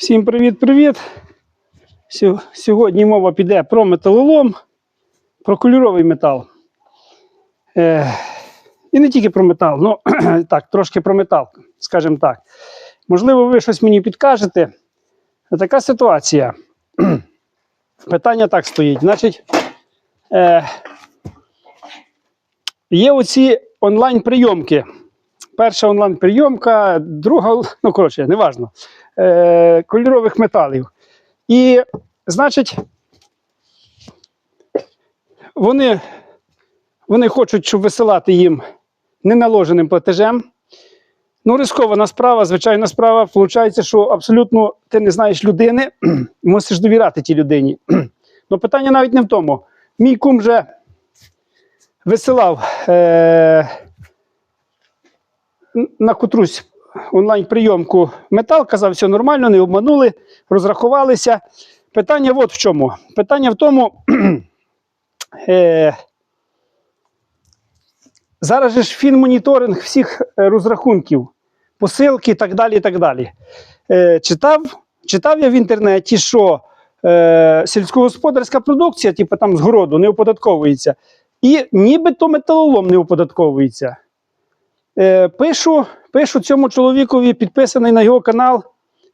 Всім привіт-привіт! Сьогодні мова піде про металолом, про кольоровий метал. Е, і не тільки про метал, ну так, трошки про метал, скажімо так. Можливо, ви щось мені підкажете. Така ситуація. Питання так стоїть. Значить, е, є оці онлайн-прийомки. Перша онлайн-прийомка, друга, ну коротше, неважно е, кольорових металів. І, значить, вони, вони хочуть, щоб висилати їм неналоженим платежем. Ну, рискована справа, звичайна справа. Получається, що абсолютно ти не знаєш людини, мусиш довіряти тій людині. Ну, питання навіть не в тому. Мій кум вже висилав е, на котрусь онлайн-прийомку метал, казав, все нормально, не обманули, розрахувалися. Питання от в чому. Питання в тому. е, зараз же ж фінмоніторинг всіх е, розрахунків, посилки і так далі. і так далі. Е, читав, читав я в інтернеті, що е, сільськогосподарська продукція, типу там з городу, не оподатковується. І нібито металолом не оподатковується. Е, пишу, пишу цьому чоловікові, підписаний на його канал,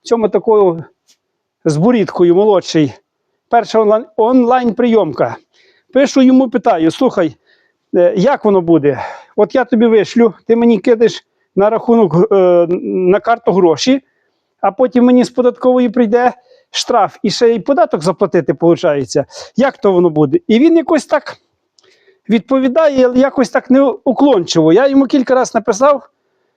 цьому такою з бурідкою молодший. Перша онлайн, онлайн-прийомка. Пишу йому, питаю: слухай, е, як воно буде? От я тобі вишлю, ти мені кидаєш на рахунок е, на карту гроші, а потім мені з податкової прийде штраф і ще й податок заплатити, виходить. Як то воно буде? І він якось так відповідає якось так неуклончиво. Я йому кілька разів написав,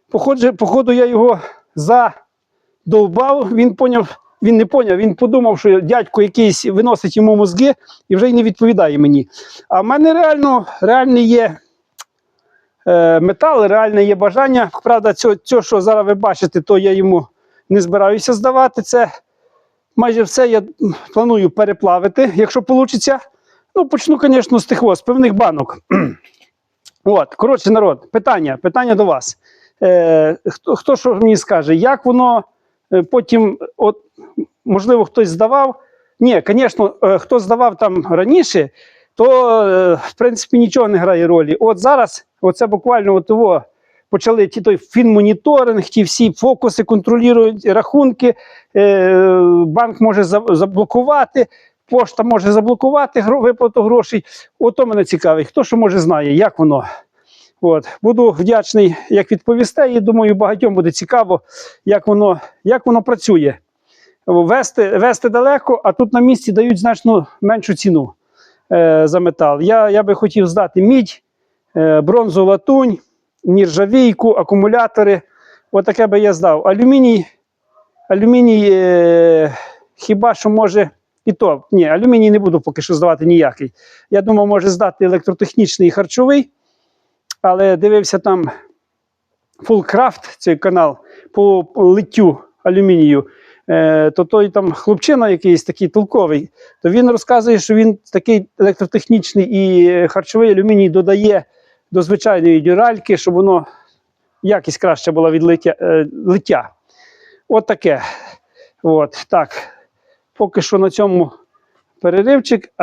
походу, походу я його задовбав, він поняв, він не поняв, він подумав, що дядько якийсь виносить йому мозги і вже й не відповідає мені. А в мене реально, реально є е, метал, реальне є бажання. Правда, цього, цього, що зараз ви бачите, то я йому не збираюся здавати. Це майже все я планую переплавити, якщо вийде. Ну, почну, звісно, з тих ось, певних банок. От, коротше, народ, питання, питання до вас. Е, хто, хто що мені скаже, як воно е, потім, от, можливо, хтось здавав. Ні, звісно, е, хто здавав там раніше, то е, в принципі нічого не грає ролі. От зараз, оце буквально от того, почали ті той фінмоніторинг, ті всі фокуси контролюють рахунки, е, банк може заблокувати. Пошта може заблокувати виплату грошей. Ото мене цікавить, хто що може знає, як воно. От. Буду вдячний, як відповісте, і думаю, багатьом буде цікаво, як воно, як воно працює. Вести, вести далеко, а тут на місці дають значно меншу ціну е, за метал. Я, я би хотів здати мідь, е, бронзу, латунь, нержавійку, акумулятори. Отаке би я здав. Алюміній, алюміній е, хіба що може. І то, ні, алюміній не буду поки що здавати ніякий. Я думав, може здати електротехнічний і харчовий, але дивився там Fullcraft, цей канал по литтю алюмінію. Е, то той там хлопчина якийсь такий толковий, то він розказує, що він такий електротехнічний і харчовий алюміній додає до звичайної дюральки, щоб воно якість краще була від. Е, лиття. От таке. От, так. Поки що на цьому переривчик.